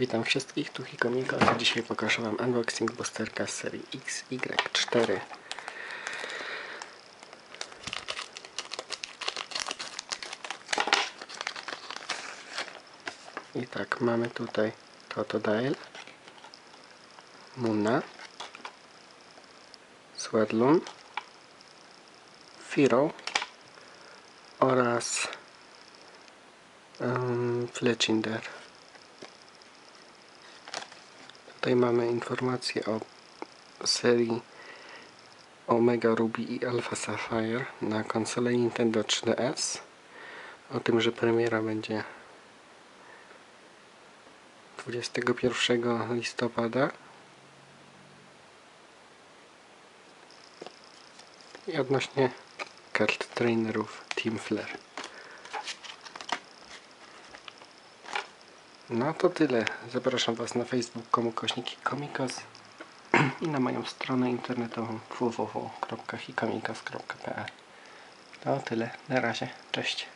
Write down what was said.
Witam wszystkich, tu Hikomiko, a dzisiaj pokażę Wam unboxing boosterka z serii XY4 I tak, mamy tutaj Totodile Muna Swedlun Firo oraz um, Fletchinder Tutaj mamy informacje o serii Omega Ruby i Alpha Sapphire na konsolę Nintendo 3DS. O tym, że premiera będzie 21 listopada. I odnośnie kart trainerów Team Flare. No to tyle. Zapraszam Was na facebook.com kośniki komikos i na moją stronę internetową www.hikomikos.pl To tyle. Na razie. Cześć.